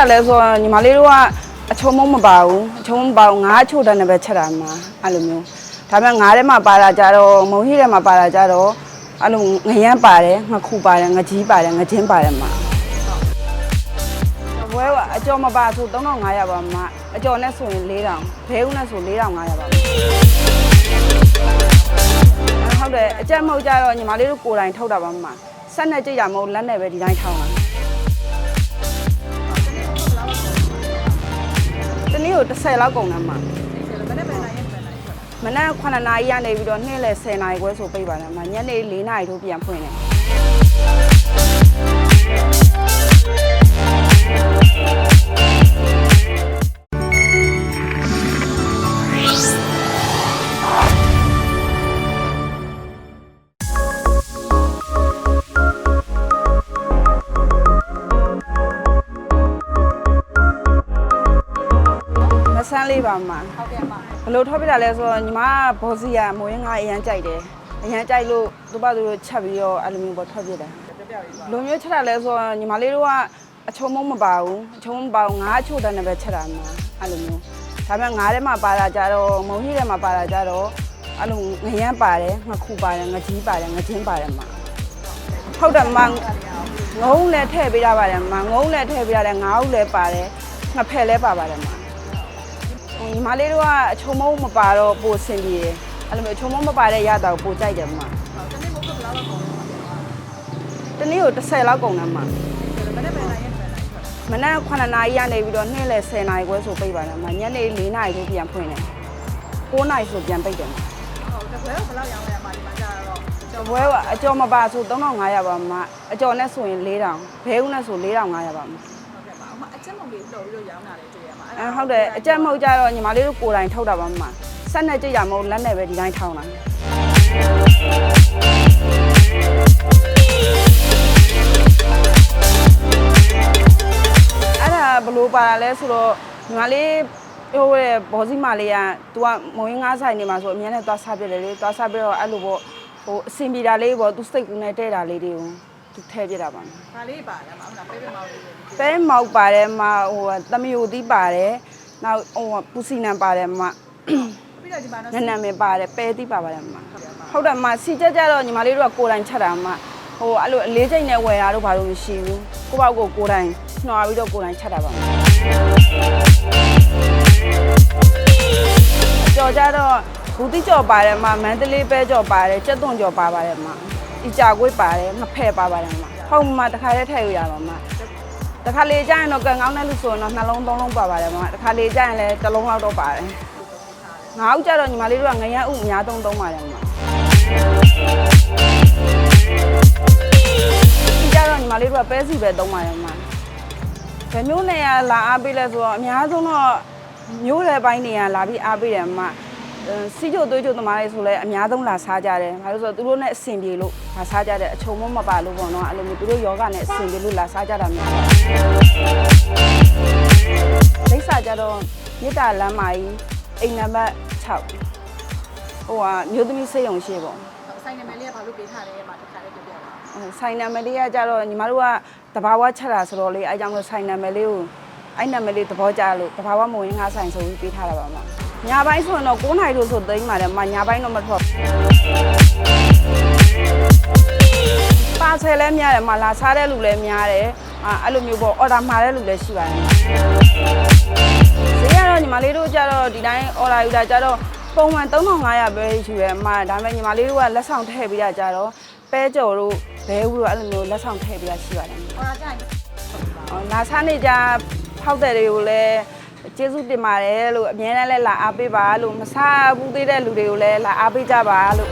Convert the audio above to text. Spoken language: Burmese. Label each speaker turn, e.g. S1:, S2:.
S1: တာလဲဆိုတော့ညီမလေးတို့ကအချုံမုံမပါဘူးအချုံမပါဘူးငါးချို့တန်းနဲ့ပဲချက်တာမှာအဲ့လိုမျိုးဒါပေမဲ့ငါးထဲမှာပါတာကြတော့မုံဟိထဲမှာပါတာကြတော့အဲ့လိုငရမ်းပါတယ်ငခုပါတယ်ငကြီးပါတယ်ငချင်းပါတယ်မှာဘွဲကအကျော်မပါဆို3500ပါမှာအကျော်နဲ့ဆိုရင်4000ဘဲဦးနဲ့ဆို4500ပါမှာဟုတ်တယ်အကြက်မဟုတ်ကြတော့ညီမလေးတို့ကိုယ်တိုင်ထုတ်တာပါမှာဆက်နဲ့ကြည့်ရမဟုတ်လက်နဲ့ပဲဒီတိုင်းထောင်းတာ 30လောက်ကုန်တယ်မှာမနက်9နာရီကနေပြီးတော့နေ့လယ်10နာရီခွဲဆိုပြိပါတယ်မှာညနေ4နာရီထိုးပြန်ဖွင့်တယ် န်းလေးပါမှာ
S2: ဟုတ်ကဲ့ပါ
S1: ဘယ်လိုထောက်ပြတာလဲဆိုတော့ညီမကဘောစီယာမိုးရင်းကအရန်ကြိုက်တယ်အရန်ကြိုက်လို့သူ့ဘာသူတို့ချက်ပြီးတော့အဲ့လိုမျိုးပေါ့ထောက်ပြတာလိုမျိုးချက်တာလဲဆိုတော့ညီမလေးတို့ကအချုံမုံမပါဘူးအချုံမပါဘူးငါးချို့တန်းနဲ့ပဲချက်တာမှာအဲ့လိုမျိုးဒါပေမဲ့ငါးထဲမှာပါတာကြတော့မုံဟိထဲမှာပါတာကြတော့အဲ့လိုငရမ်းပါတယ်ငခုပါတယ်ငကြီးပါတယ်ငချင်းပါတယ်မှာဟုတ်တယ်မှာငုံလည်းထည့်ပေးရပါတယ်မှာငုံလည်းထည့်ပေးရတယ်ငါးဦးလည်းပါတယ်ငဖက်လည်းပါပါတယ်မှာဟို ညီမလေးတို့ကအချုံမုံမပါတော့ပိုဆင်ပြေတယ်အဲ့လိုမျိုးအချုံမုံမပါတဲ့ရတာကိုပိုကြိုက်တယ်မှာ
S2: တနေ့မဟုတ်ဘယ်လောက်လောက်ကုန်လဲ
S1: တနေ့ကို30လောက်ကုန်တယ်မှာ
S2: မနေ့ပဲနိုင်ရင်ပဲနိုင်ထွက်
S1: မနက်9နာရီကနေပြီးတော့နေ့လယ်10နာရီခွဲဆိုပြိပါတယ်မှာညနေ4နာရီထိုးပြန်ဖွင့်တယ်9နာရီဆိုပြန်ပိတ်တယ်မှာ
S2: ဟုတ်တပွဲဘယ်လောက်ရောင်းလဲမှာဒီမှာကြာတော့
S1: ဘွဲကအကျော်မပါဆို3500ပါမှာအကျော်နဲ့ဆိုရင်4000ဘဲဦးနဲ့ဆို4500ပါမှာ
S2: ဟုတ်ကဲ့ပါအမအချက်မုံလေးလှုပ်ပြီးတော့ရောင်းတာလေတွေ့ရမှာ
S1: အဲဟုတ်တယ်အကြက်မဟုတ်ကြတော့ညီမလေးတို့ကိုယ်တိုင်ထုတ်တာပါမှာဆက်နဲ့ကြည့်ရမဟုတ်လက်နဲ့ပဲဒီတိုင်းထောင်းတာအဲ့ဒါဘယ်လိုပါတာလဲဆိုတော့ညီမလေးဟိုရဲ့ဘောစီမာလေးက तू ကမုံရင်းငါးဆိုင်နေမှာဆိုအများနဲ့သွားစားပြတယ်လေသွားစားပြတော့အဲ့လိုပေါ့ဟိုအစင်ပြေတာလေးပေါ့ तू စိတ်ကူးနဲ့တဲ့တာလေးတွေကို तू ထည့်ပြတာပါမယ်
S2: ဒါလေးပါတယ်မဟုတ်လားပဲပဲမောင်လေး
S1: ပဲမောက်ပါတယ်မဟိုသမယိုသီးပါတယ်နောက်ဟိုပူစီနံပါတယ်မ
S2: ပြီးတော့ဒီမှာတော့
S1: နနံမပါတယ်ပဲသီးပါပါတယ်မဟုတ်တယ်မစီကြက်ကြတော့ညီမလေးတို့ကကိုယ်တိုင်ချက်တာမဟိုအဲ့လိုအလေးချိန်နဲ့ဝယ်ရတော့ဘာလို့မရှိဘူးကိုယ့်ဘောက်ကိုကိုယ်တိုင်နှွာပြီးတော့ကိုယ်တိုင်ချက်တာပါမယ်ကြော်ကြတော့ဘူးတိကြော်ပါတယ်မှာမန္တလေးပဲကြော်ပါတယ်ကြက်သွန်ကြော်ပါပါတယ်မှာ အီကြာကွေးပါတယ်ငဖဲ့ပါပါတယ်မှာဟုတ်မှာတခါလေးထည့်ရရပါမှာတခါလေးကျရင်တော့ကန်ကောင်းတဲ့လူဆိုရင်တော့နှလုံးသုံးလုံးပါပါတယ်မှာတခါလေးကျရင်လည်းတစ်လုံးလောက်တော့ပါတယ်ငါးဦးကျတော့ညီမလေးတို့ကငရမ်းဥအများသုံးသုံးပါတယ်မှာဒီကျတော့ညီမလေးတို့ကပဲစီပဲသုံးပါတယ်မှာဘယ်မျိုးနဲ့လာအားပေးလဲဆိုတော့အများဆုံးတော့မျိုးတဲ့ဘိုင်းတွေကလာပြီးအားပေးတယ်မှာ စီချိုသွေးချိုသမားတွေဆိုလဲအများဆုံးလာစားကြတယ်။ဘာလို့ဆိုတော့သူတို့နဲ့အဆင်ပြေလို့လာစားကြတယ်အချုံမမပါလို့ပေါ့နော်အဲ့လိုမျိုးသူတို့ယောဂနဲ့အဆင်ပြေလို့လာစားကြတာမျိုး။လိပ်စာကြတော့မြစ်တာလမ်းမကြီးအိမ်နံပါတ်6ဟိုကမြို့သမီးစိတ်ုံရှိပေါ့
S2: ဆိုင်နာမည်လေးကဘာလို့ပေးထားလဲမှာတစ်ခါလေးပြပြပါ။
S1: ဟိုဆိုင်နာမည်လေးကကြတော့ညီမတို့ကတဘာဝချက်တာဆိုတော့လေအဲကြောင့်လို့ဆိုင်နာမည်လေးကိုအဲ့နာမည်လေးသဘောကျလို့တဘာဝမဝင်ငါဆိုင်ဆိုပြီးပေးထားတာပါမှာ။ ညပိုင်းဆိုရင်တော့9နိုင်လို့ဆိုသိမ်းပါတယ်မညပိုင်းတော့မထွက်ဘူး။ပါဆယ်လည်းများတယ်မလာစားတဲ့လူလည်းများတယ်အာအဲ့လိုမျိုးပေါ့အော်ဒါမှာတဲ့လူလည်းရှိပါတယ်ဈေးကတော့ညီမလေးတို့ကြတော့ဒီတိုင်းအော်ဒါယူတာကြတော့ပုံမှန်3500ပဲယူရဲအမဒါပေမဲ့ညီမလေးတို့ကလက်ဆောင်ထည့်ပေးတာကြတော့ပဲကြော်တို့ဘဲဦးတို့အဲ့လိုမျိုးလက်ဆောင်ထည့်ပေးတာရှိပါတယ်
S2: ဟောကြာရင်
S1: အော်လာစားနေကြဖောက်တဲ့တွေကိုလည်း ကျေးဇူးတင်ပါတယ်လို့အများနဲ့လည်းလာအားပေးပါလို့မစားဘူးသေးတဲ့လူတွေကိုလည်းလာအားပေးကြပါလို့